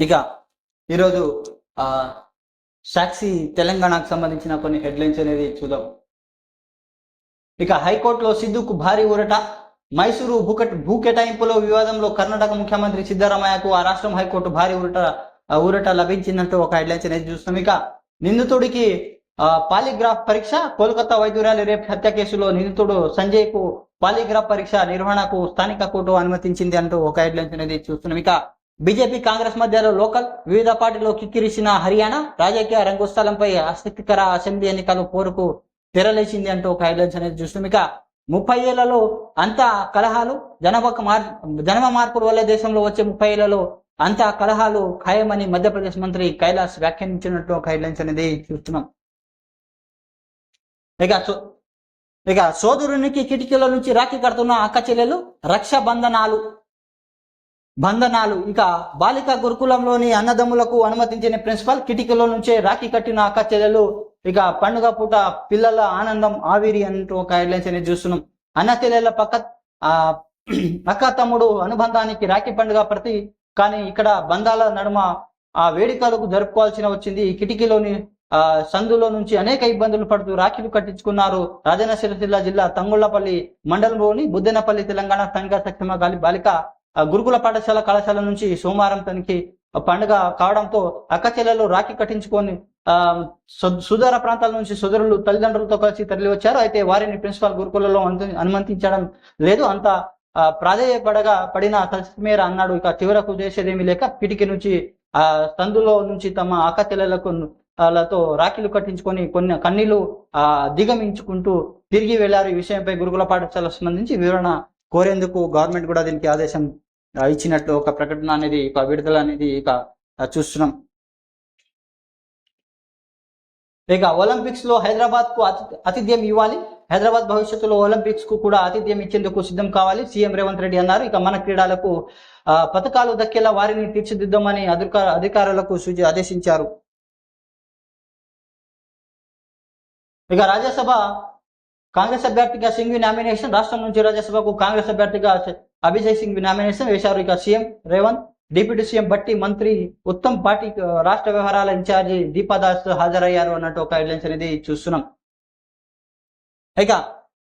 ఇక ఈరోజు ఆ, సాక్షి తెలంగాణకు సంబంధించిన కొన్ని హెడ్లైన్స్ అనేది చూద్దాం. ఇక హైకోర్టులో సిద్ధుకు భారీ ఊరట. మైసూరు భూకట్ భూ కేటాయింపులో వివాదంలో కర్ణాటక ముఖ్యమంత్రి సిద్ధరామయ్యకు ఆ రాష్ట్రం హైకోర్టు భారీ ఊరట ఊరట లభించిందంటూ ఒక హెడ్లైన్స్ అనేది చూస్తున్నాం. ఇక నిందితుడికి ఆ, పాలిగ్రాఫ్ పరీక్ష కోల్కతా వైద్యురాలి రేప్ హత్య కేసులో నిందితుడు సంజయ్కు పాలిగ్రాఫ్ పరీక్ష నిర్వహణకు స్థానిక కోర్టు అనుమతించింది అంటూ ఒక హెడ్లైన్స్ అనేది చూస్తున్నాం. ఇక బీజేపీ కాంగ్రెస్ మధ్యలో లోకల్ వివిధ పార్టీలు కిక్కిరిసిన హర్యానా రాజకీయ రంగస్థలంపై ఆసక్తికర అసెంబ్లీ ఎన్నికల పోరుకు తెరలేసింది అంటూ ఒక హైలైట్స్ అనేది చూస్తున్నాం. ఇక ముప్పై ఏళ్ళలో అంతా కలహాలు జనాభా మార్ జనమ మార్పుల వల్ల దేశంలో వచ్చే ముప్పై ఏళ్ళలో అంతా కలహాలు ఖాయమని మధ్యప్రదేశ్ మంత్రి కైలాస్ వ్యాఖ్యానించినట్టు ఒక హైలైన్స్ అనేది చూస్తున్నాం. ఇక ఇక సోదరునికి కిటికీల నుంచి రాఖీ కడుతున్న అక్క చెల్లెలు రక్షాబంధనాలు బంధనాలు. ఇక బాలిక గురుకులంలోని అన్నదమ్ములకు అనుమతించిన ప్రిన్సిపల్ కిటికీలో నుంచే రాఖీ కట్టిన అక్క చెల్లెలు ఇక పండుగ పూట పిల్లల ఆనందం ఆవిరి అంటూ ఒక హెడ్లైన్స్ అనేది చూస్తున్నాం. అన్న చెల్లెల పక్క ఆ అక్క తమ్ముడు అనుబంధానికి రాఖీ పండుగ ప్రతి కానీ ఇక్కడ బంధాల నడుమ ఆ వేడుకలకు జరుపుకోవాల్సిన వచ్చింది. ఈ కిటికీలోని ఆ సందులో నుంచి అనేక ఇబ్బందులు పడుతూ రాఖీలు కట్టించుకున్నారు రాజన్న సిరిసిల్ల జిల్లా తంగుళ్ళపల్లి మండలంలోని బుద్దెనపల్లి తెలంగాణ సంఘ సక్షమ గాలి బాలిక గురుకుల పాఠశాల కళాశాల నుంచి సోమవారం తనకి పండుగ కావడంతో అక్క చెల్లెలు రాఖీ కట్టించుకొని సుదూర ప్రాంతాల నుంచి సుదరులు తల్లిదండ్రులతో కలిసి తరలి వచ్చారు అయితే వారిని ప్రిన్సిపాల్ గురుకులలో అనుమతించడం లేదు. అంత ఆ, ప్రాధేయపడగా పడిన పరిస్థితి అన్నాడు. ఇక చివరకు చేసేదేమీ లేక కిటికీ నుంచి ఆ సందులో నుంచి తమ అక్క చెల్లెలకు లతో రాఖీలు కట్టించుకొని కొన్ని కన్నీళ్ళు ఆ దిగమించుకుంటూ తిరిగి వెళ్ళారు. ఈ విషయంపై గురుకుల పాఠశాలకు సంబంధించి వివరణ కోరేందుకు గవర్నమెంట్ కూడా దీనికి ఆదేశం ఇచ్చినట్లు ఒక ప్రకటన అనేది ఒక విడుదల అనేది ఇక చూస్తున్నాం. ఇక ఒలింపిక్స్లో హైదరాబాద్కు ఆతిథ్యం ఇవ్వాలి. హైదరాబాద్ భవిష్యత్తులో ఒలింపిక్స్కు కూడా ఆతిథ్యం ఇచ్చేందుకు సిద్ధం కావాలి. సీఎం రేవంత్ రెడ్డి అన్నారు. ఇక మన క్రీడలకు పథకాలు దక్కేలా వారిని తీర్చిదిద్దామని అధికార అధికారులకు సూచి ఆదేశించారు. ఇక రాజ్యసభ కాంగ్రెస్ అభ్యర్థిగా సింఘ్వి నామినేషన్. రాష్ట్రం నుంచి రాజ్యసభకు కాంగ్రెస్ అభ్యర్థిగా అభిజయ్ సింగ్ నామినేషన్ వేశారు. ఇక సీఎం రేవంత్ డిప్యూటీ సీఎం బట్టి మంత్రి ఉత్తమ్ పార్టీ రాష్ట్ర వ్యవహారాల ఇన్ఛార్జి దీపాదాస్ హాజరయ్యారు అన్నట్టు ఒక హెడ్లైన్స్ అనేది చూస్తున్నాం. ఇక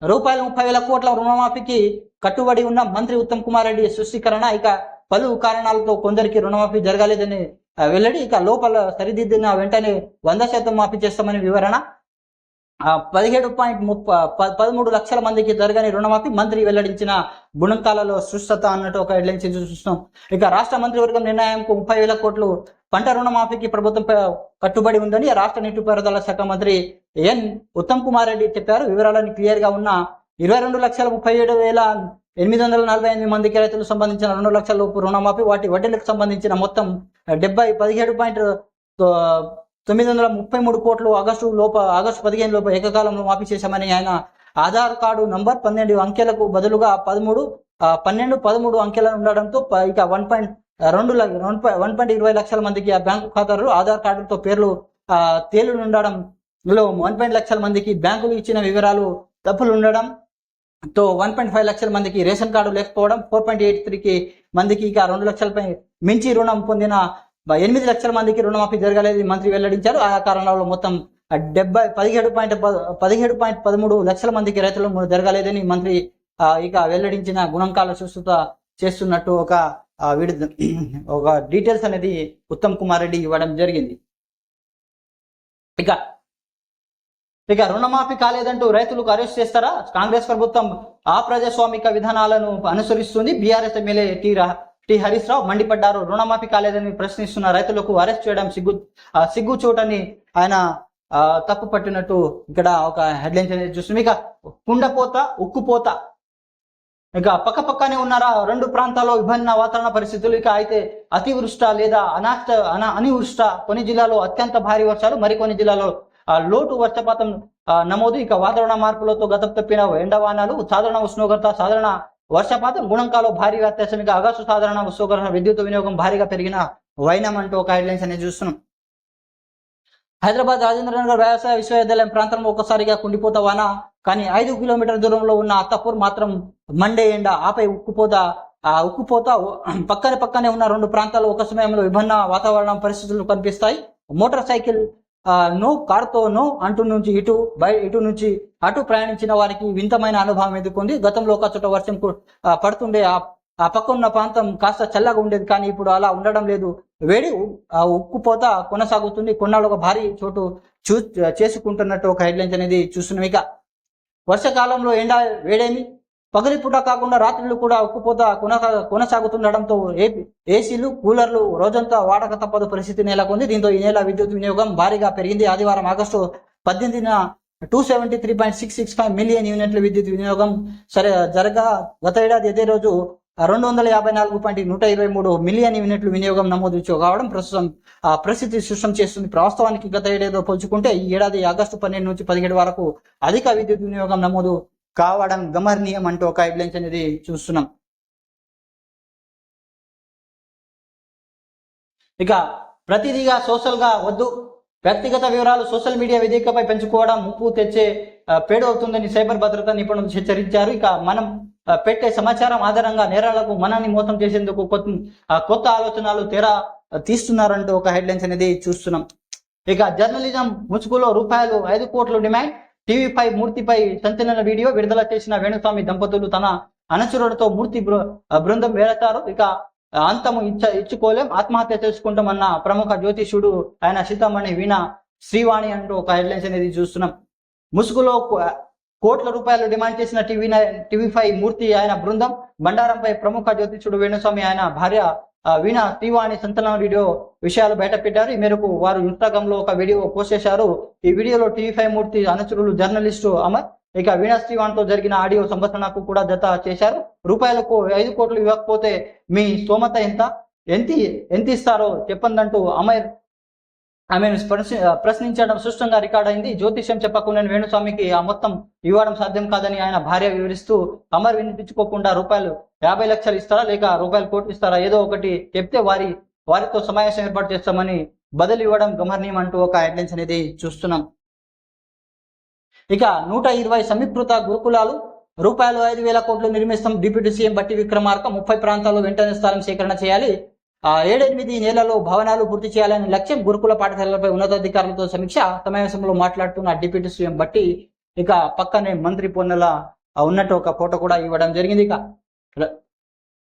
రూపాయలు ముప్పై వేల కోట్ల రుణమాఫీకి కట్టుబడి ఉన్న మంత్రి ఉత్తమ్ కుమార్ రెడ్డి స్పష్టీకరణ ఇక పలు కారణాలతో కొందరికి రుణమాఫీ జరగలేదని వెల్లడి. ఇక లోపల సరిదిద్దిన వెంటనే వంద శాతం మాఫీ చేస్తామని వివరణ. పదిహేడు పాయింట్ ముప్ప ప- పదమూడు లక్షల మందికి జరగని రుణమాఫీ మంత్రి వెల్లడించిన గుణంతాలలో సుస్థత అన్నట్టు ఒక హెడ్లైన్స్ చూస్తున్నాం. ఇక రాష్ట్ర మంత్రివర్గం నిర్ణయంకు ముప్పై వేల కోట్లు పంట రుణమాఫీకి ప్రభుత్వం కట్టుబడి ఉందని రాష్ట్ర నీటిపారుదల శాఖ మంత్రి ఎన్ ఉత్తమ్ కుమార్ రెడ్డి చెప్పారు. వివరాలన్నీ క్లియర్గా ఉన్న ఇరవై రెండు లక్షల ముప్పై ఏడు వేల ఎనిమిది వందల నలభై ఎనిమిది మందికి రైతులకు సంబంధించిన రెండు లక్షల లోపు రుణమాఫీ వాటి వడ్డీలకు సంబంధించిన మొత్తం డెబ్బై పదిహేడు పాయింట్ తొమ్మిది వందల ముప్పై మూడు కోట్లు ఆగస్టు లోప ఆగస్టు పదిహేను లోపు ఏకకాలంలో మాఫీ చేశామని ఆయన ఆధార్ కార్డు నంబర్ పన్నెండు అంకెలకు బదులుగా పదమూడు పన్నెండు పదమూడు అంకెలు ఉండడంతో ప- ఇక వన్ పాయింట్ రెండు లక్ష- వన్ పాయింట్ ఇరవై లక్షల మందికి ఆ బ్యాంకు ఖాతాలు ఆధార్ కార్డులతో పేర్లు తేలు తేలి ఉండడంలో వన్ పాయింట్ లక్షల మందికి బ్యాంకులు ఇచ్చిన వివరాలు తప్పులు ఉండడం తో వన్ పాయింట్ ఫైవ్ లక్షల మందికి రేషన్ కార్డు లేకపోవడం ఫోర్ పాయింట్ ఎయిట్ త్రీకి మందికి ఇక రెండు లక్షలపై మించి రుణం పొందిన ఎనిమిది లక్షల మందికి రుణమాఫీ జరగలేదు మంత్రి వెల్లడించారు. ఆ కారణంలో మొత్తం డెబ్బై పదిహేడు పాయింట్ పదిహేడు పాయింట్ పదమూడు లక్షల మందికి రైతులు జరగలేదని మంత్రి ఇక వెల్లడించిన గుణంకాల సుస్థత చేస్తున్నట్టు ఒక ఆ, ఒక డీటెయిల్స్ అనేది ఉత్తమ్ కుమార్ రెడ్డి ఇవ్వడం జరిగింది. ఇక ఇక రుణమాఫీ కాలేదంటూ రైతులకు అరెస్ట్ చేస్తారా? కాంగ్రెస్ ప్రభుత్వం ఆ ప్రజాస్వామిక విధానాలను అనుసరిస్తుంది. BRS MLA T T. Harish Rao మండిపడ్డారు. రుణమాఫీ కాలేదని ప్రశ్నిస్తున్న రైతులకు అరెస్ట్ చేయడం సిగ్గు సిగ్గు చోటని ఆయన తప్పు పట్టినట్టు ఇక్కడ ఒక హెడ్లైన్స్ అనేది చూస్తున్నాం. ఇక కుండపోత ఉక్కుపోత. ఇక పక్క పక్కనే ఉన్నారా? రెండు ప్రాంతాల్లో విభిన్న వాతావరణ పరిస్థితులు. ఇక అయితే అతివృష్ట లేదా అనాష్ట అన అనివృష్ట. కొన్ని జిల్లాలో అత్యంత భారీ వర్షాలు మరికొన్ని జిల్లాలో లోటు వర్షపాతం నమోదు. ఇక వాతావరణ మార్పులతో గతం తప్పిన ఎండవానాలు సాధారణ ఉష్ణోగ్రత సాధారణ వర్షపాతం గుణంకాలో భారీ వ్యత్యాసం ఇక ఆగస్టు సాధారణ ఉష్ణోగ్రత విద్యుత్ వినియోగం భారీగా పెరిగిన వైనం అంటూ ఒక హెడ్లైన్స్ అనేది చూస్తున్నాం. హైదరాబాద్ రాజేంద్రనగర్ వ్యవసాయ విశ్వవిద్యాలయం ప్రాంతంలో ఒక్కసారిగా కుండిపోత వాన కానీ ఐదు కిలోమీటర్ల దూరంలో ఉన్న అత్తపూర్ మాత్రం మండే ఎండ ఆపై ఉక్కుపోత ఆ ఉక్కుపోత పక్కన పక్కనే ఉన్న రెండు ప్రాంతాలు ఒక సమయంలో విభిన్న వాతావరణ పరిస్థితులు కనిపిస్తాయి. మోటార్ సైకిల్ ఆ, నో కార్తో నో అంటు నుంచి ఇటు బయ ఇటు నుంచి అటు ప్రయాణించిన వారికి వింతమైన అనుభవం ఎదుర్కొంది. గతంలో ఒక చోట వర్షం పడుతుండే ఆ ఆ పక్క ఉన్న ప్రాంతం కాస్త చల్లగా ఉండేది కానీ ఇప్పుడు అలా ఉండడం లేదు. వేడి ఆ ఉక్కుపోత కొనసాగుతుంది. కొన్నాళ్ళు ఒక భారీ చోటు చూ చేసుకుంటున్నట్టు ఒక హెడ్లైన్స్ అనేది చూస్తున్నాం. ఇక వర్షాకాలంలో ఎండ వేడేమి పగలి పూట కాకుండా రాత్రులు కూడా ఉక్కుపోత కొనసా కొనసాగుతుండడంతో ఏసీలు కూలర్లు రోజంతా వాడక తప్పదు పరిస్థితి నెలకొంది. దీంతో ఈ నెల విద్యుత్ వినియోగం భారీగా పెరిగింది. ఆదివారం ఆగస్టు పద్దెనిమిదిన two seventy three point six six five million యూనిట్ల విద్యుత్ వినియోగం సరే జరగా గత ఏడాది అదే రోజు రెండు వందల యాభై నాలుగు పాయింట్ నూట ఇరవై మూడు మిలియన్ యూనిట్లు వినియోగం నమోదు కావడం ప్రస్తుతం ఆ పరిస్థితి సృష్టం చేస్తుంది. వాస్తవానికి గత ఏడాదితో పోల్చుకుంటే ఈ ఏడాది ఆగస్టు పన్నెండు నుంచి పదిహేడు వరకు అధిక విద్యుత్ వినియోగం నమోదు కావడం గమర్నీయం అంటూ ఒక హెడ్లైన్స్ అనేది చూస్తున్నాం. ఇక ప్రతిదీగా సోషల్గా వద్దు. వ్యక్తిగత వివరాలు సోషల్ మీడియా వేదికపై పెంచుకోవడం ముప్పు తెచ్చే పేడు అవుతుందని సైబర్ భద్రతా నిపుణులు హెచ్చరించారు. ఇక మనం పెట్టే సమాచారం ఆధారంగా నేరాలకు మనల్ని మోసం చేసేందుకు కొత్త కొత్త ఆలోచనలు తెర తీస్తున్నారంటూ ఒక హెడ్లైన్స్ అనేది చూస్తున్నాం. ఇక జర్నలిజం ముసుగులో రూపాయలు ఐదు కోట్లు డిమాండ్. టీవీపై మూర్తిపై సంచలన వీడియో విడుదల చేసిన వేణుస్వామి దంపతులు తన అనుచరులతో మూర్తి బృందం వేరతారు. ఇక అంతము ఇచ్చ ఇచ్చుకోలేం. ఆత్మహత్య చేసుకుంటామన్న ప్రముఖ జ్యోతిష్యుడు ఆయన సీతామణి వీణ శ్రీవాణి అంటూ ఒక హెడ్లైన్స్ అనేది చూస్తున్నాం. ముసుగులో కోట్ల రూపాయలు డిమాండ్ చేసిన టీవీ టీవీ ఫైవ్ మూర్తి ఆయన బృందం. బండారంపై ప్రముఖ జ్యోతిష్యుడు వేణుస్వామి ఆయన భార్య వీణ శ్రీవాణి సంచలన వీడియో విషయాలు బయటపెట్టారు ఈ మేరకు వారు ఇన్స్టాగ్రామ్లో ఒక వీడియో పోస్ట్ చేశారు. ఈ వీడియోలో టీవీ ఫైవ్ మూర్తి అనుచరులు జర్నలిస్టు అమర్ ఇక వీణా శ్రీవాణితో జరిగిన ఆడియో సంభాషణకు కూడా జత చేశారు. రూపాయలకు ఐదు కోట్లు ఇవ్వకపోతే మీ స్తోమత ఎంత? ఎంత ఎంత ఇస్తారో చెప్పందంటూ అమర్ ఆమెను ప్రశ్నించడం సుష్టంగా రికార్డ్ అయింది. జ్యోతిష్యం చెప్పకుండా వేణుస్వామికి ఆ మొత్తం ఇవ్వడం సాధ్యం కాదని ఆయన భార్య వివరిస్తూ అమర్ వినిపించుకోకుండా రూపాయలు యాభై లక్షలు ఇస్తారా లేక రూపాయలు కోట్లు ఇస్తారా ఏదో ఒకటి చెప్తే వారి వారితో సమావేశం ఏర్పాటు చేస్తామని బదులు ఇవ్వడం గమర్నీయం అంటూ ఒక హెడ్లైన్స్ అనేది చూస్తున్నాం. ఇక నూట ఇరవై సమీకృత గురుకులాలు రూపాయలు ఐదు వేల కోట్లు నిర్మిస్తాం. డిప్యూటీ సీఎం బట్టి విక్రమార్క ముప్పై ప్రాంతాల్లో వెంటనే స్థలం సేకరణ చేయాలి. ఏడెనిమిది నెలల్లో భవనాలు పూర్తి చేయాలనే లక్ష్యం గురుకుల పాఠశాలలపై ఉన్నతాధికారులతో సమీక్ష సమావేశంలో మాట్లాడుతున్న డిప్యూటీ సీఎం బట్టి ఇక పక్కనే మంత్రి పొన్నెల ఉన్నట్టు ఒక ఫోటో కూడా ఇవ్వడం జరిగింది ఇక.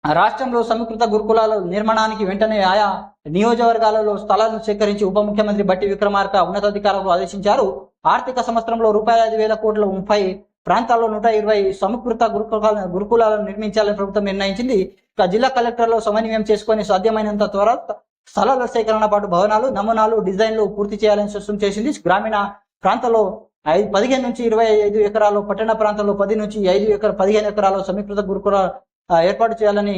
రాష్ట్రంలో సమీకృత గురుకులాల నిర్మాణానికి వెంటనే ఆయా నియోజకవర్గాలలో స్థలాలను సేకరించి ఉప ముఖ్యమంత్రి బట్టి విక్రమార్క ఉన్నతాధికారులకు ఆదేశించారు. ఆర్థిక సంవత్సరంలో రూపాయలు ఐదు వేల కోట్ల ముప్పై ప్రాంతాల్లో నూట ఇరవై సమకృత గురుకుల గురుకులాలను నిర్మించాలని ప్రభుత్వం నిర్ణయించింది. ఇక జిల్లా కలెక్టర్లో సమన్వయం చేసుకొని సాధ్యమైనంత త్వర స్థలాల సేకరణ పాటు భవనాలు నమూనాలు డిజైన్లు పూర్తి చేయాలని స్పష్టం చేసింది. గ్రామీణ ప్రాంతాల్లో ఐదు పదిహేను నుంచి ఇరవై ఐదు ఎకరాలు పట్టణ ప్రాంతాల్లో పది నుంచి ఐదు ఎకర పదిహేను ఎకరాలు సమీకృత గురుకుల ఏర్పాటు చేయాలని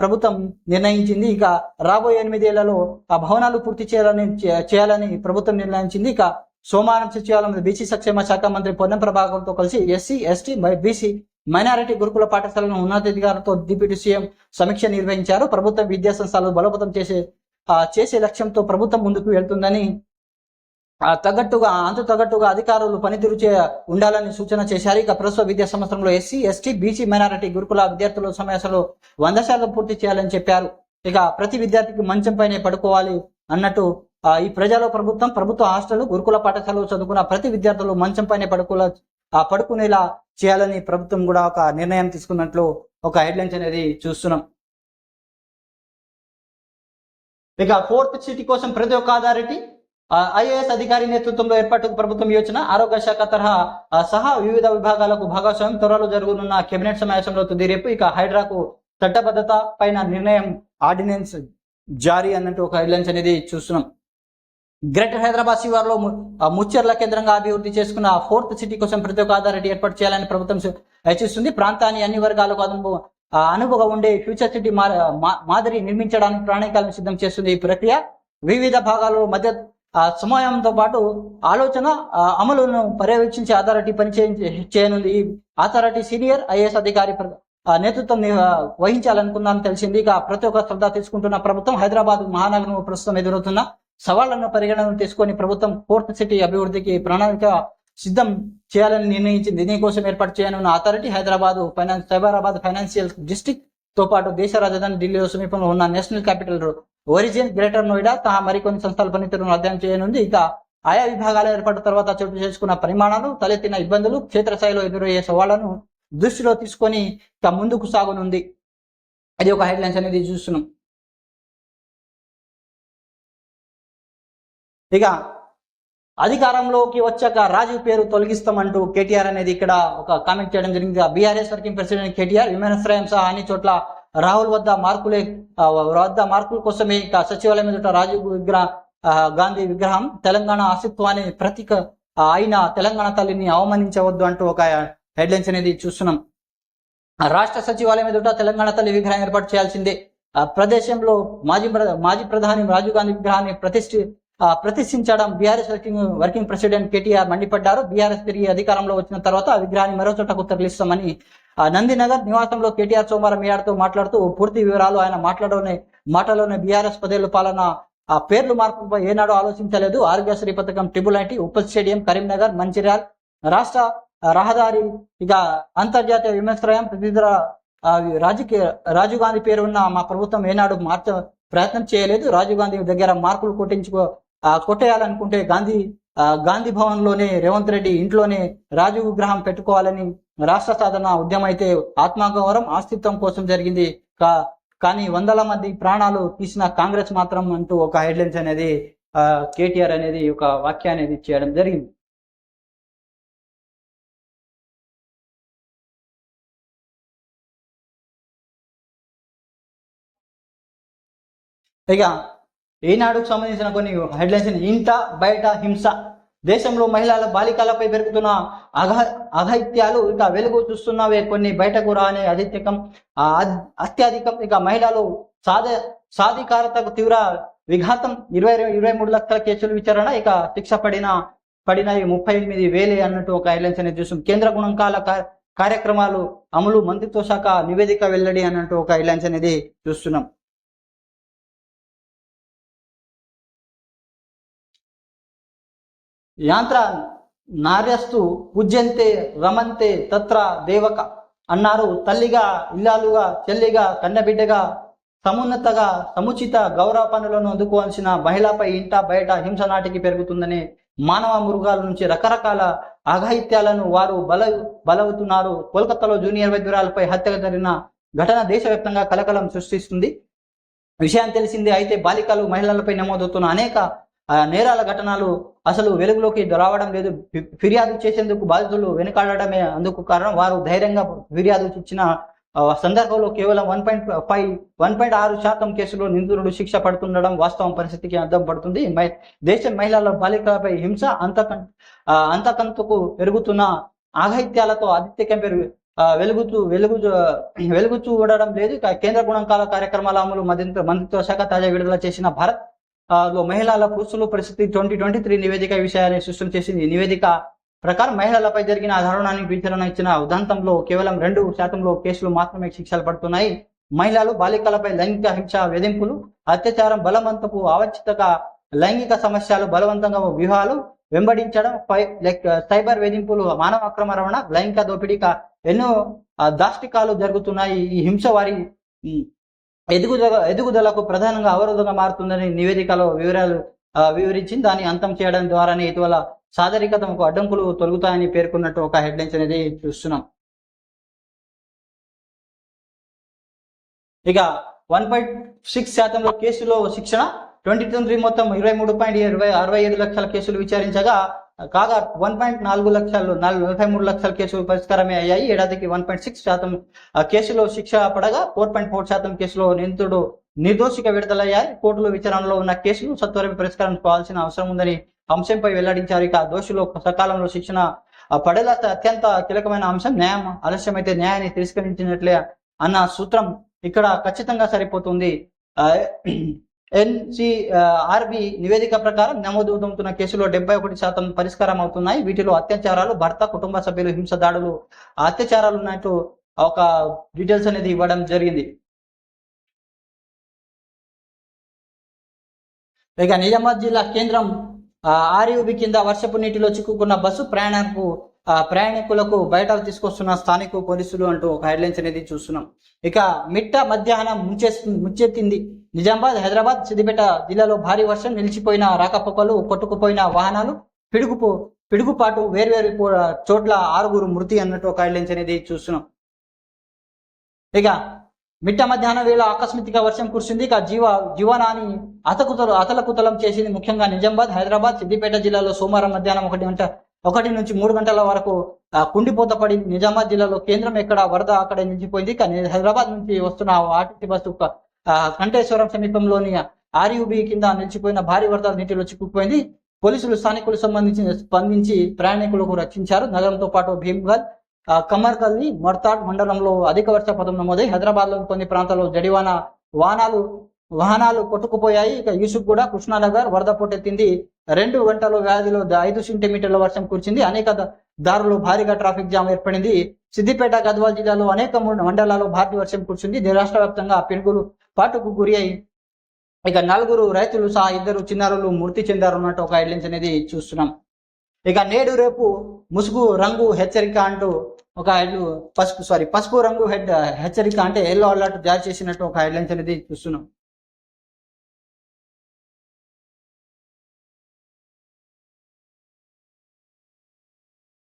ప్రభుత్వం నిర్ణయించింది. ఇక రాబోయే ఎనిమిదేళ్ళలో ఆ భవనాలు పూర్తి చేయాలని చేయాలని ప్రభుత్వం నిర్ణయించింది. ఇక సోమవారం సచివాలయంలో బీసీ సంక్షేమ శాఖ మంత్రి పొన్నం ప్రభాకర్తో కలిసి ఎస్సీ ఎస్టీ బీసీ మైనారిటీ గురుకుల పాఠశాలను ఉన్నతాధికారులతో డిప్యూటీ సీఎం సమీక్ష నిర్వహించారు. ప్రభుత్వం విద్యా సంస్థలు బలోపేతం చేసే ఆ, చేసే లక్ష్యంతో ప్రభుత్వం ముందుకు వెళ్తుందని ఆ, తగ్గట్టుగా అంత తగ్గట్టుగా అధికారులు పనితీరు చే ఉండాలని సూచన చేశారు. ఇక ప్రస్తుత విద్యా సంవత్సరంలో ఎస్సీ ఎస్టీ బీసీ మైనారిటీ గురుకుల విద్యార్థుల సమావేశాలు వంద శాతం పూర్తి చేయాలని చెప్పారు. ఇక ప్రతి విద్యార్థికి మంచం పైనే పడుకోవాలి అన్నట్టు ఈ ప్రజల ప్రభుత్వం ప్రభుత్వ హాస్టల్ గురుకుల పాఠశాలలో చదువుకున్న ప్రతి విద్యార్థులు మంచం పైన పడుకునే పడుకునేలా చేయాలని ప్రభుత్వం కూడా ఒక నిర్ణయం తీసుకున్నట్లు ఒక హెడ్లైన్స్ అనేది చూస్తున్నాం. ఇక ఫోర్త్ సిటీ కోసం ప్రతి ఒక్క అథారిటీ ఐఏఎస్ అధికారి నేతృత్వంలో ఏర్పాటుకు ప్రభుత్వం యోచన ఆరోగ్య శాఖ తరహా సహా వివిధ విభాగాలకు భాగస్వామ్యం త్వరలో జరగనున్న కేబినెట్ సమావేశంలో తుది రేపు ఇక హైడ్రాకు చట్టబద్ధత పైన నిర్ణయం ఆర్డినెన్స్ జారీ అన్నట్టు ఒక హెడ్లైన్స్ అనేది చూస్తున్నాం. గ్రేటర్ హైదరాబాద్ శివార్లో ముచ్చర్ల కేంద్రంగా అభివృద్ధి చేసుకున్న ఫోర్త్ సిటీ కోసం ప్రతి ఒక్క అథారిటీ ఏర్పాటు చేయాలని ప్రభుత్వం సు- హెచ్చిస్తుంది ప్రాంతాన్ని అన్ని వర్గాలకు అనుభవం అనుభవం ఉండే ఫ్యూచర్ సిటీ మా- మా- మాదిరి నిర్మించడానికి ప్రణాళికలను సిద్ధం చేస్తుంది ఈ ప్రక్రియ. వివిధ భాగాలు మధ్య సమయంతో పాటు ఆలోచన అమలును పర్యవేక్షించే అథారిటీ పనిచేయ చేయనుంది ఈ అథారిటీ సీనియర్ ఐఏఎస్ అధికారి నేతృత్వం వహించాలనుకుందని వహించాలనుకున్నాను తెలిసింది. ఇక ప్రతి ఒక్క శ్రద్ధ తీసుకుంటున్న ప్రభుత్వం హైదరాబాద్ మహానగరం ప్రస్తుతం ఎదురవుతున్న సవాళ్ళను పరిగణన తీసుకొని ప్రభుత్వం ఫోర్త్ సిటీ అభివృద్ధికి ప్రణాళిక సిద్ధం చేయాలని నిర్ణయించింది దీనికోసం ఏర్పాటు చేయనున్న authority Hyderabad finance Cyberabad financial డిస్ట్రిక్ట్తో పాటు దేశ రాజధాని ఢిల్లీలో సమీపంలో ఉన్న national capital region greater Noida సహా మరికొన్ని సంస్థల పనితీరును అధ్యయనం చేయనుంది. ఇక ఆయా విభాగాల ఏర్పాటు తర్వాత చోటు చేసుకున్న పరిమాణాలు తలెత్తిన ఇబ్బందులు క్షేత్రస్థాయిలో ఎదురయ్యే సవాళ్ళను దృష్టిలో తీసుకొని ఇక ముందుకు సాగనుంది. అది ఒక హెడ్లైన్స్ అనేది చూస్తున్నాం. ఇక అధికారంలోకి వచ్చాక రాజీవ్ పేరు తొలగిస్తామంటూ కేటీఆర్ అనేది ఇక్కడ ఒక కామెంట్ చేయడం జరిగింది. బీఆర్ఎస్ వర్కింగ్ ప్రెసిడెంట్ కేటీఆర్ విమానాశ్రయం సహా అన్ని చోట్ల రాహుల్ వద్ద మార్కులే వద్ద మార్కుల కోసమే ఇక సచివాలయం ఎదుట రాజీవ్ విగ్రహ గాంధీ విగ్రహం తెలంగాణ అస్తిత్వాన్ని ప్రతీక అయిన తెలంగాణ తల్లిని అవమానించవద్దు అంటూ ఒక హెడ్లైన్స్ అనేది చూస్తున్నాం. రాష్ట్ర సచివాలయం ఎదుట తెలంగాణ తల్లి విగ్రహం ఏర్పాటు చేయాల్సిందే. ప్రదేశంలో మాజీ ప్ర- మాజీ ప్రధాని రాజీవ్ గాంధీ విగ్రహాన్ని ప్రతిష్ఠి ప్రతిష్ఠించడం BRS working working president KTR మండిపడ్డారు. బీఆర్ఎస్ తిరిగి అధికారంలో వచ్చిన తర్వాత ఆ విగ్రహాన్ని మరో చోటకు తరలిస్తామని నందినగర్ నివాసంలో కేటీఆర్ సోమవారం మీడియాతో మాట్లాడుతూ పూర్తి వివరాలు ఆయన మాట్లాడలోనే మాటలోనే బీఆర్ఎస్ పదేళ్ళ పాలన ఆ పేర్లు మార్పుపై ఏనాడు ఆలోచించలేదు. ఆరోగ్యశ్రీ పథకం triple IT Uppal stadium Karimnagar Mancherial రాష్ట్ర రహదారి ఇక అంతర్జాతీయ విమానాశ్రయం తదితర రాజకీయ రాజీవ్ గాంధీ పేరు ఉన్న మా ప్రభుత్వం ఏనాడు మార్చ ప్రయత్నం చేయలేదు. రాజీవ్ గాంధీ దగ్గర మార్కులు కొట్టించుకో కొట్టేయాలనుకుంటే గాంధీ గాంధీ భవన్లోనే రేవంత్ రెడ్డి ఇంట్లోనే రాజు విగ్రహం పెట్టుకోవాలని రాష్ట్ర సాధన ఉద్యమం అయితే ఆత్మగౌరవం ఆస్తిత్వం కోసం జరిగింది. కా- కానీ వందల మంది ప్రాణాలు తీసిన కాంగ్రెస్ మాత్రం అంటూ ఒక హెడ్లైన్స్ అనేది ఆ, కేటీఆర్ అనేది ఒక వాక్య అనేది చేయడం జరిగింది. ఇక ఈనాడుకు సంబంధించిన కొన్ని హెడ్లైన్స్ ఇంట బయట హింస. దేశంలో మహిళల బాలికలపై పెరుగుతున్న అఘ అఘైత్యాలు ఇక వెలుగు చూస్తున్నవే కొన్ని బయటకు రాని అధిత్యకం అత్యధికం. ఇక మహిళలు సాధ సాధికారతకు తీవ్ర విఘాతం. ఇరవై ఇరవై మూడు లక్షల కేసులు విచారణ. ఇక శిక్ష పడిన పడినవి ముప్పై ఎనిమిది వేలే అన్నట్టు ఒక హెడ్లైన్స్ అనేది చూస్తాం కేంద్ర గుణకాల కార్యక్రమాలు అమలు మంత్రిత్వ శాఖ నివేదిక వెల్లడి అన్నట్టు ఒక హెడ్లైన్స్ అనేది చూస్తున్నాం. యాంత్ర నార్యస్తు పూజ్యంతే రమంతే తత్ర దేవక అన్నారు. తల్లిగా ఇల్లాలుగా చెల్లిగా కన్నబిడ్డగా సమున్నతగా సముచిత గౌరవ పనులను అందుకోవాల్సిన మహిళపై ఇంట బయట హింస నాటికి పెరుగుతుందని మానవ మృగాల నుంచి రకరకాల అఘాయిత్యాలను వారు బల బలవుతున్నారు. కోల్కతాలో జూనియర్ వైద్యురాలపై హత్య జరిగిన ఘటన దేశవ్యాప్తంగా కలకలం సృష్టిస్తుంది. విషయం తెలిసిందే అయితే బాలికలు మహిళలపై నమోదవుతున్న అనేక నేరాల ఘటనలు అసలు వెలుగులోకి రావడం లేదు. ఫిర్యాదు చేసేందుకు బాధితులు వెనుకాడడమే అందుకు కారణం. వారు ధైర్యంగా ఫిర్యాదు ఇచ్చిన సందర్భంలో కేవలం one point five one point ఆరు శాతం కేసులో నిందితుడు శిక్ష పడుతుండడం వాస్తవం పరిస్థితికి అర్థం పడుతుంది. మై- మహిళల బాలికలపై హింస అంతకం అంతకంతకు పెరుగుతున్న ఆఘైత్యాలతో ఆదిత్యకం పెరుగు వెలుగుతూ వెలుగు వెలుగు చూడడం లేదు. కేంద్ర గుణంకాల కార్యక్రమాల అమలు మంత్రిత్వ శాఖ తాజా విడుదల చేసిన భారత్ లో మహిళల పురుషులు పరిస్థితి ట్వంటీ ట్వంటీ త్రీ నివేదిక విషయాన్ని సృష్టి చేసింది. నివేదిక ప్రకారం మహిళలపై జరిగిన దారుణానికి విచారణ ఇచ్చిన ఉదంతంలో కేవలం రెండు శాతంలో కేసులు మాత్రమే శిక్షలు పడుతున్నాయి. మహిళలు బాలికలపై లైంగిక హింస వేధింపులు అత్యాచారం బలవంతపు ఆవశ్యక లైంగిక సమస్యలు బలవంతంగా వ్యూహాలు వెంబడించడం లైక్ సైబర్ వేధింపులు మానవ అక్రమ రవాణా లైంగిక దోపిడిక ఎన్నో దాష్టికాలు జరుగుతున్నాయి. ఈ హింస వారి ఎదుగుదల ఎదుగుదలకు ప్రధానంగా అవరోధంగా మారుతుందని నివేదికలో వివరాలు వివరించింది. దాన్ని అంతం చేయడం ద్వారానే ఇటీవల సాదరికతకు అడ్డంకులు తొలగుతాయని పేర్కొన్నట్టు ఒక హెడ్లైన్స్ అనేది చూస్తున్నాం. ఇక వన్ పాయింట్ సిక్స్ శాతంలో కేసులో శిక్షణ ట్వంటీ ట్వంటీ మొత్తం ఇరవై మూడు పాయింట్ ఇరవై అరవై ఐదు లక్షల కేసులు విచారించగా కాగా వన్ పాయింట్ నాలుగు లక్షలు నాలుగు నలభై మూడు లక్షల కేసులు పరిష్కారమే అయ్యాయి. ఏడాదికి వన్ పాయింట్ సిక్స్ శాతం కేసులో శిక్ష పడగా ఫోర్ పాయింట్ ఫోర్ శాతం కేసులో నిందితుడు నిర్దోషిగా విడుదలయ్యాయి కోర్టులో విచారణలో ఉన్న కేసులు సత్వరమే పరిష్కారం కావాల్సిన అవసరం ఉందని అంశంపై వెల్లడించారు. ఇక దోషులు సకాలంలో శిక్షణ పడేలా అత్యంత కీలకమైన అంశం న్యాయం ఆలస్యమైతే న్యాయాన్ని తిరస్కరించినట్లే అన్న సూత్రం ఇక్కడ ఖచ్చితంగా సరిపోతుంది. ఎన్సి ఆర్బి నివేదిక ప్రకారం నమోదవుతున్న కేసులో డెబ్బై ఒకటి శాతం పరిష్కారం అవుతున్నాయి వీటిలో అత్యాచారాలు భర్త కుటుంబ సభ్యులు హింస దాడులు అత్యాచారాలు ఉన్నట్టు ఒక డీటెయిల్స్ అనేది ఇవ్వడం జరిగింది. ఇక నిజామాబాద్ జిల్లా కేంద్రం ఆర్యుబి కింద వర్షపు నీటిలో చిక్కుకున్న బస్సు ప్రయాణానికి ప్రయాణికులకు బయటకు తీసుకొస్తున్న స్థానిక పోలీసులు అంటూ ఒక హెడ్లైన్స్ అనేది చూస్తున్నాం. ఇక మిట్ట మధ్యాహ్నం ముంచేస్తుంది ముంచెత్తింది. నిజామాబాద్ హైదరాబాద్ సిద్దిపేట జిల్లాలో భారీ వర్షం నిలిచిపోయిన రాకపోకలు కొట్టుకుపోయిన వాహనాలు పిడుగుపో పిడుగుపాటు వేర్వేరు చోట్ల ఆరుగురు మృతి అన్నట్టు ఒక హెడ్లైన్స్ అనేది చూస్తున్నాం. ఇక మిట్ట మధ్యాహ్నం వేళ ఆకస్మిక వర్షం కురిసింది. ఇక జీవ జీవనాన్ని అతకుతలు అతలకుతలం చేసింది ముఖ్యంగా నిజామాబాద్ హైదరాబాద్ సిద్దిపేట జిల్లాలో సోమవారం మధ్యాహ్నం ఒకటి గంట ఒకటి నుంచి మూడు గంటల వరకు కుండిపోత పడి నిజామాబాద్ జిల్లాలో కేంద్రం ఎక్కడ వరద అక్కడ నిలిచిపోయింది కానీ హైదరాబాద్ నుంచి వస్తున్న ఆర్టీసీ బస్సు ఆ, కంఠేశ్వరం సమీపంలోని ఆర్యుబి కింద నిలిచిపోయిన భారీ వరద నీటిలో చిక్కుకుపోయింది. పోలీసులు స్థానికులు సంబంధించి స్పందించి ప్రయాణికులకు రక్షించారు. నగరంతో పాటు భీమ్గల్ ఆ, కమర్కల్లి మొర్తాడ్ మండలంలో అధిక వర్షపాతం నమోదై హైదరాబాద్లో కొన్ని ప్రాంతాల్లో జడివాన వాహనాలు వాహనాలు కొట్టుకుపోయాయి. ఇక యూసుఫ్ కూడా కృష్ణానగర్ వరద పోటెత్తింది రెండు గంటల వ్యాధిలో ఐదు సెంటీమీటర్ల వర్షం కురిచింది అనేక దారులు భారీగా ట్రాఫిక్ జామ్ ఏర్పడింది. సిద్దిపేట గద్వాల్ జిల్లాలో అనేక మూడు మండలాల్లో భారీ వర్షం కురిచింది రాష్ట్ర వ్యాప్తంగా పిడుగులు పాటుకు గురి అయి ఇక నలుగురు రైతులు సహా ఇద్దరు చిన్నారులు మృతి చెందారు అన్నట్టు ఒక హెడ్లైన్స్ అనేది చూస్తున్నాం. ఇక నేడు రేపు ముసుగు రంగు హెచ్చరిక అంటూ ఒక హెడ్ పసుపు సారీ పసుపు రంగు హెడ్ హెచ్చరిక అంటే ఎల్లో అలర్ట్ జారీ చేసినట్టు ఒక హెడ్లైన్స్ అనేది చూస్తున్నాం.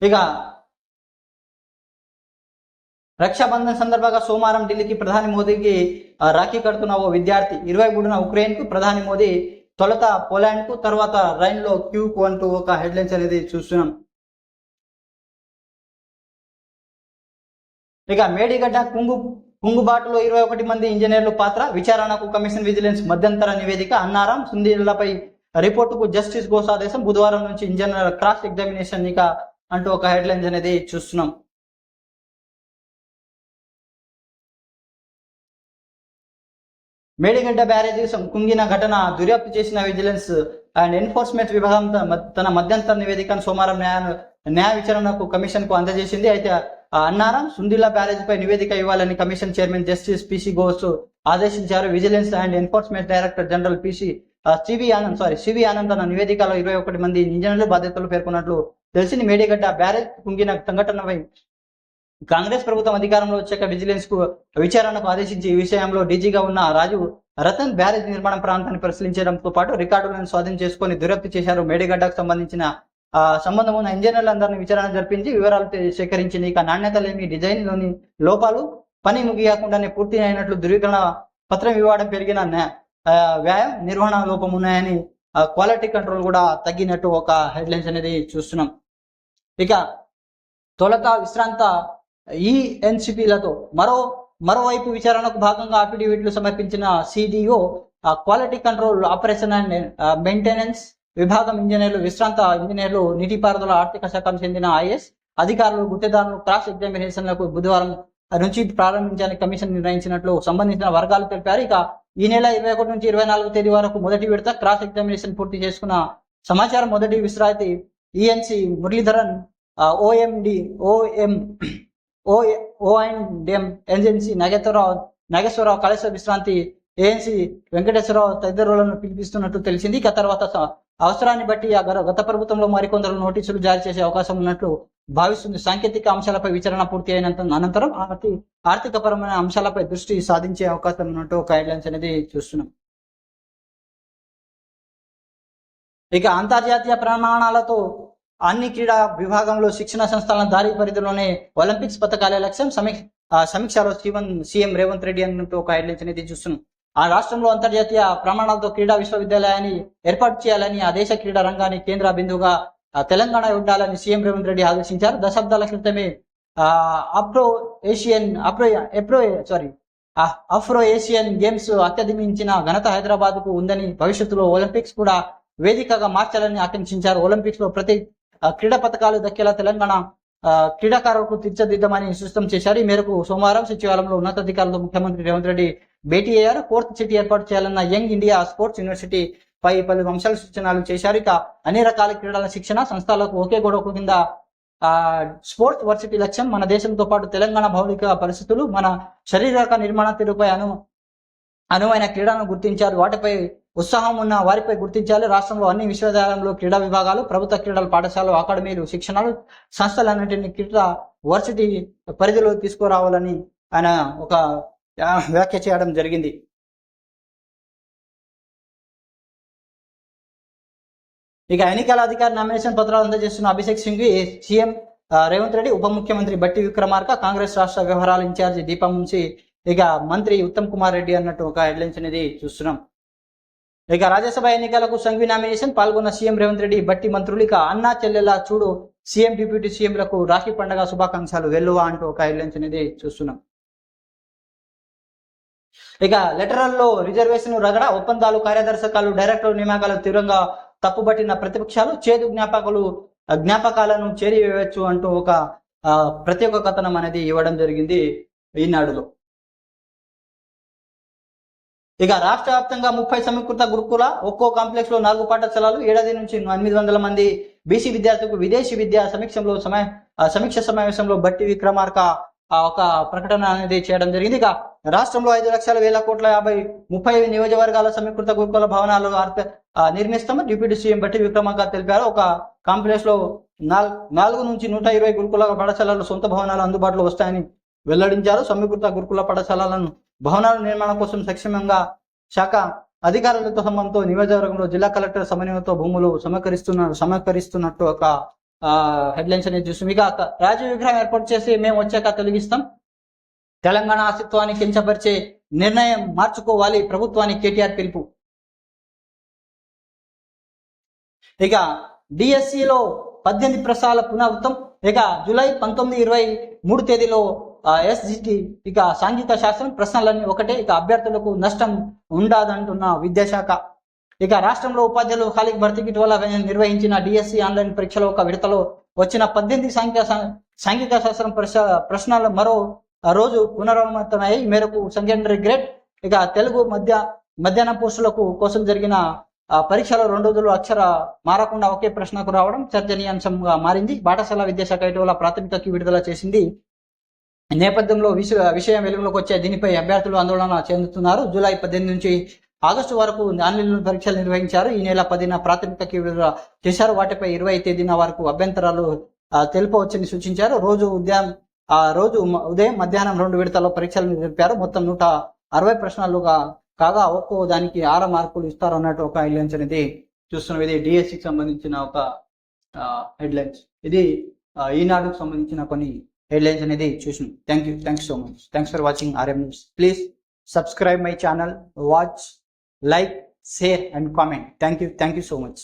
ఇక రక్షాబంధన్ సందర్భంగా సోమవారం ఢిల్లీకి ప్రధాని మోదీకి రాఖీ కడుతున్న ఓ విద్యార్థి ఇరవై మూడున ఉక్రెయిన్కు ప్రధాని మోదీ తొలుత పోలాండ్కు తర్వాత రైన్లో క్యూకు అంటూ ఒక హెడ్లైన్స్ అనేది చూస్తున్నాం. ఇక మేడిగడ్డ కుంగు కుంగుబాటులో ఇరవై ఒకటి మంది ఇంజనీర్లు పాత్ర విచారణకు కమిషన్ విజిలెన్స్ మధ్యంతర నివేదిక అన్నారం. సుందీలపై రిపోర్టుకు జస్టిస్ ఘోష్ ఆదేశం బుధవారం నుంచి ఇంజనీర్ క్రాస్ ఎగ్జామినేషన్ ఇక అంటూ ఒక హెడ్లైన్స్ అనేది చూస్తున్నాం. మేడిగడ్డ బ్యారేజ్ కుంగిన ఘటన దర్యాప్తు చేసిన విజిలెన్స్ అండ్ ఎన్ఫోర్స్మెంట్ విభాగం తన మధ్యంతర నివేదికను సోమవారం న్యాయ న్యాయ విచారణకు కమిషన్కు అందజేసింది. అయితే ఆ అన్నారం సుందిల్లా బ్యారేజ్ పై నివేదిక ఇవ్వాలని commission chairman justice PC Ghosh ఆదేశించారు. Vigilance and enforcement director general PC CV Anand sorry CV Anand తన నివేదికలో ఇరవై ఒకటి మంది ఇంజనీర్లు బాధ్యతలు పేర్కొన్నట్లు తెలిసింది మేడిగడ్డ బ్యారేజ్ కుంగిన సంఘటనపై కాంగ్రెస్ ప్రభుత్వం అధికారంలో వచ్చాక విజిలెన్స్కు విచారణకు ఆదేశించి ఈ విషయంలో డీజీగా ఉన్న రాజు రతన్ బ్యారేజ్ నిర్మాణం ప్రాంతాన్ని పరిశీలించడంతో పాటు రికార్డులను స్వాధీనం చేసుకొని దుర్యాప్తు చేశారు. మేడిగడ్డకు సంబంధించిన ఆ, సంబంధం ఉన్న ఇంజనీర్లందరినీ విచారణ జరిపించి వివరాలు సేకరించింది ఇక నాణ్యత లేని డిజైన్లోని లోపాలు పని ముగియకుండానే పూర్తి అయినట్లు ధృవీకరణ పత్రం ఇవ్వడం పెరిగిన న్యా- నిర్వహణ లోపం ఉన్నాయని క్వాలిటీ కంట్రోల్ కూడా తగ్గినట్టు ఒక హెడ్లైన్స్ అనేది చూస్తున్నాం. ఇక తొలత విశ్రాంత ఈ ఎన్సిపిలతో మరో మరోవైపు విచారణకు భాగంగా అఫిడవిట్లు సమర్పించిన CDO quality control operation and maintenance విభాగం ఇంజనీర్లు విశ్రాంత ఇంజనీర్లు నీటిపారుదల ఆర్థిక శాఖకు చెందిన ఐఎస్ అధికారులు గుత్తేదారులు క్రాస్ ఎగ్జామినేషన్లకు బుధవారం నుంచి ప్రారంభించాలని కమిషన్ నిర్ణయించినట్లు సంబంధించిన వర్గాలు తెలిపారు. ఇక ఈ నెల ఇరవై ఒకటి నుంచి ఇరవై నాలుగు తేదీ వరకు మొదటి విడత క్రాస్ ఎగ్జామినేషన్ పూర్తి చేసుకున్న సమాచారం మొదటి విశ్రాంతి ENC Muralidharan OMD OM O OMDM agency Nageswara Rao Nageswara Rao Kaleshwara విశ్రాంతి ఏఎన్సీ వెంకటేశ్వరరావు తదితరులను పిలిపిస్తున్నట్టు తెలిసింది. ఇక తర్వాత అవసరాన్ని బట్టి ఆ గత- ప్రభుత్వంలో మరికొందరు నోటీసులు జారీ చేసే అవకాశం ఉన్నట్లు భావిస్తుంది. సాంకేతిక అంశాలపై విచారణ పూర్తి అయినంత అనంతరం ఆర్థి ఆర్థిక పరమైన అంశాలపై దృష్టి సాధించే అవకాశం ఉన్నట్టు ఒక గైడ్లైన్స్ అనేది చూస్తున్నాం. ఇక అంతర్జాతీయ ప్రమాణాలతో అన్ని క్రీడా విభాగంలో శిక్షణ సంస్థల దారి పరిధిలోనే ఒలింపిక్స్ పథకాలే లక్ష్యం సమీక్ష సమీక్షలో సీఎం సీఎం రేవంత్ రెడ్డి అన్నట్టు ఒక హెడ్లైన్స్ అనేది చూస్తున్నాం. ఆ రాష్ట్రంలో అంతర్జాతీయ ప్రమాణాలతో క్రీడా విశ్వవిద్యాలయాన్ని ఏర్పాటు చేయాలని ఆ దేశ క్రీడా రంగాన్ని కేంద్ర బిందువుగా తెలంగాణ ఉండాలని సీఎం రేవంత్ రెడ్డి ఆదేశించారు. దశాబ్దాల క్రితమే ఆ, Afro Asian Afro Afro sorry Afro Asian games అత్యధిమించిన ఘనత హైదరాబాద్కు ఉందని భవిష్యత్తులో ఒలింపిక్స్ కూడా వేదికగా మార్చాలని ఆకాంక్షించారు. ఒలింపిక్స్లో ప్రతి క్రీడా పథకాలు దక్కేలా తెలంగాణ ఆ, క్రీడాకారులకు తీర్చిదిద్దామని సూచన చేశారు. ఈ మేరకు సోమవారం సచివాలయంలో ఉన్నతాధికారులతో ముఖ్యమంత్రి రేవంత్ రెడ్డి భేటీ అయ్యారు. ఫోర్త్ సిటీ ఏర్పాటు చేయాలన్న యంగ్ ఇండియా స్పోర్ట్స్ యూనివర్సిటీ పై పలు అంశాల సూచనలు చేశారు. ఇక అన్ని రకాల క్రీడల శిక్షణ సంస్థలకు ఒకే గొడవ కింద ఆ స్పోర్ట్స్ వర్సిటీ లక్ష్యం మన దేశంతో పాటు తెలంగాణ భౌతిక పరిస్థితులు మన శరీరక నిర్మాణ తీరుపై అను అనువైన క్రీడలను గుర్తించారు. వాటిపై ఉత్సాహం ఉన్న వారిపై గుర్తించాలి. రాష్ట్రంలో అన్ని విశ్వవిద్యాలయంలో క్రీడా విభాగాలు ప్రభుత్వ క్రీడల పాఠశాలలు అకాడమీలు శిక్షణలు సంస్థలన్నింటినీ క్రీడా వర్సిటీ పరిధిలో తీసుకురావాలని ఆయన ఒక వ్యాఖ్య చేయడం జరిగింది. ఇక ఎన్నికల అధికారి నామినేషన్ పత్రాలు అందజేస్తున్న అభిషేక్ సింగ్ సీఎం రేవంత్ రెడ్డి ఉప ముఖ్యమంత్రి బట్టి విక్రమార్క కాంగ్రెస్ రాష్ట్ర వ్యవహారాల ఇన్ఛార్జి దీపం నుంచి ఇక మంత్రి ఉత్తమ్ కుమార్ రెడ్డి అన్నట్టు ఒక హెడ్లైన్స్ అనేది చూస్తున్నాం. ఇక రాజ్యసభ ఎన్నికలకు సంఘవి నామినేషన్ పాల్గొన్న సీఎం రేవంత్ రెడ్డి బట్టి మంత్రులు ఇక అన్నా చెల్లెలా చూడు సీఎం డిప్యూటీ సీఎంలకు రాఖీ పండగ శుభాకాంక్షలు వెల్లువా అంటూ ఒక హెడ్లైన్స్ అనేది చూస్తున్నాం. ఇక లెటరల్లో రిజర్వేషన్ రగడ ఒప్పందాలు కార్యదర్శకాలు డైరెక్టర్ నియామకాలు తీవ్రంగా తప్పుబట్టిన ప్రతిపక్షాలు చేదు జ్ఞాపకాలు జ్ఞాపకాలను చేరివేయవచ్చు అంటూ ఒక ప్రత్యేక కథనం అనేది ఇవ్వడం జరిగింది ఈనాడులో ఇక రాష్ట్ర వ్యాప్తంగా ముప్పై సమీకృత గురుకుల ఒక్కో కాంప్లెక్స్లో నాలుగు పాఠశాలలు ఏడాది నుంచి ఎనిమిది వందల మంది బీసీ విద్యార్థులకు విదేశీ విద్యా సమీక్షంలో సమయ సమీక్ష సమావేశంలో బట్టి విక్రమార్క ఒక ప్రకటన అనేది చేయడం జరిగింది. ఇక రాష్ట్రంలో ఐదు లక్షల వేల కోట్ల యాభై ముప్పై నియోజకవర్గాల సమీకృత గురుకుల భవనాలు నిర్మిస్తామని డిప్యూటీ సీఎం బట్టి విక్రమార్క తెలిపారు. ఒక కాంప్లెక్స్లో నాల్- నాలుగు నుంచి నూట ఇరవై గురుకుల పాఠశాలలు సొంత భవనాలు అందుబాటులో వస్తాయని వెల్లడించారు. సమీకృత గురుకుల పాఠశాలలను భవనాల నిర్మాణం కోసం సక్షమంగా శాఖ అధికారులతో సంబంధంతో నియోజకవర్గంలో జిల్లా కలెక్టర్ సమన్వయంతో భూములు సమకరిస్తున్నారు సమకరిస్తున్నట్టు ఒక హెడ్లైన్స్ అనేది చూస్తాం ఇక రాజీవ్ విగ్రహం ఏర్పాటు చేసి మేము వచ్చాక తొలగిస్తాం. తెలంగాణ అస్తిత్వాన్ని కించపరిచే నిర్ణయం మార్చుకోవాలి ప్రభుత్వానికి కేటీఆర్ పిలుపు. ఇక డిఎస్సిలో పద్దెనిమిది ప్రశ్నల పునరావృతం. ఇక జూలై పంతొమ్మిది ఇరవై మూడు తేదీలో ఎస్జిటి ఇక సాంఘిక శాస్త్రం ప్రశ్నలన్నీ ఒకటే ఇక అభ్యర్థులకు నష్టం ఉండదంటున్న విద్యాశాఖ. ఇక రాష్ట్రంలో ఉపాధ్యాయులు ఖాళీ భర్తీకి ఇటీవల నిర్వహించిన డిఎస్సి ఆన్లైన్ పరీక్షలో ఒక విడతలో వచ్చిన పద్దెనిమిది సాంఘిక సాంఘిక శాస్త్రం ప్రశ్న ప్రశ్నలు మరో రోజు పునరావృతమయ్యాయి ఈ మేరకు సెకండరీ గ్రేడ్ ఇక తెలుగు మధ్య మధ్యాహ్నం పోస్టులకు కోసం జరిగిన ఆ, పరీక్షలో రెండు రోజులు అక్షర మారకుండా ఒకే ప్రశ్నకు రావడం చర్చనీయాంశంగా మారింది. పాఠశాల విద్యాశాఖ ఇటీవల ప్రాథమికకి విడుదల చేసింది. నేపథ్యంలో విష విషయం వెలుగులోకి వచ్చే దీనిపై అభ్యర్థులు ఆందోళన చెందుతున్నారు. జూలై పద్దెనిమిది నుంచి ఆగస్టు వరకు ఆన్లైన్ పరీక్షలు నిర్వహించారు. ఈ నెల పదిన ప్రాథమికకి విడుదల చేశారు. వాటిపై ఇరవై తేదీన వరకు అభ్యంతరాలు తెలుపవచ్చని సూచించారు. రోజు ఉదయం ఆ రోజు ఉదయం మధ్యాహ్నం రెండు విడతల్లో పరీక్షలు జరిపారు మొత్తం నూట అరవై ప్రశ్నలుగా కాగా ఒక్కో దానికి ఆరు మార్కులు ఇస్తారు అన్నట్టు ఒక హెడ్లైన్స్ అనేది చూస్తున్నాం. ఇది డిఎస్సికి సంబంధించిన ఒక హెడ్లైన్స్. ఇది ఈనాడుకు సంబంధించిన కొన్ని హెడ్లైన్స్ అనేది చూసినాం thank you thank so much thanks for watching RM news please subscribe my channel watch like share and comment thank you thank you so much